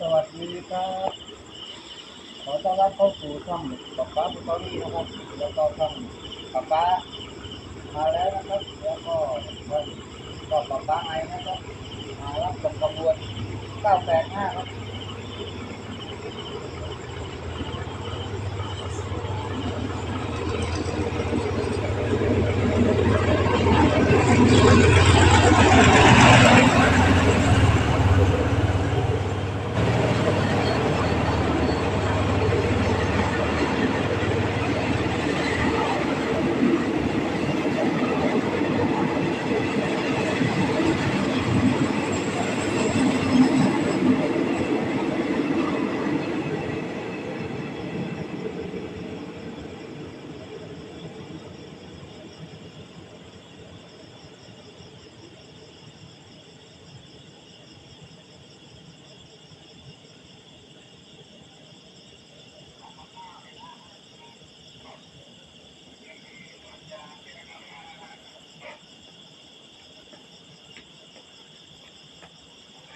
สวัสดีครับ ขอต้อนรับเข้าสู่ช่องป๊าป๊าสตรี่นะครับ แล้วก็ช่องป๊าป๊ามาแล้วนะครับ แล้วก็ช่องก็ป๊าป๊าไงนะครับ มารับส่งขบวน985ครับ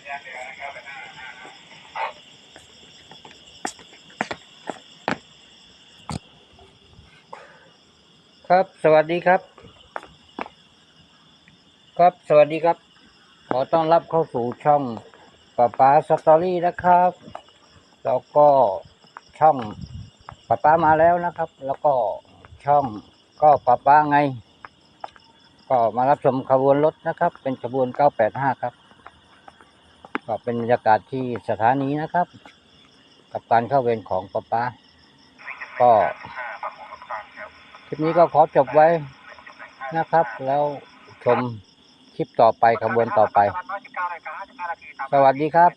ครับ สวัสดีครับ ครับ สวัสดีครับ ขอต้อนรับเข้าสู่ช่องป้าป๊าสตอรี่นะครับ แล้วก็ช่องป้าป๊ามาแล้วนะครับ แล้วก็ช่องก็ป้าป๊าไง ก็มารับชมขบวนรถนะครับ เป็นขบวน 985 ครับ ก็เป็นบรรยากาศที่สถานีนะครับ กับการเข้าเวรของป้าป๊าก็คลิปนี้ก็ขอจบไว้นะครับ แล้วชมคลิปต่อไปขบวนต่อไป สวัสดีครับ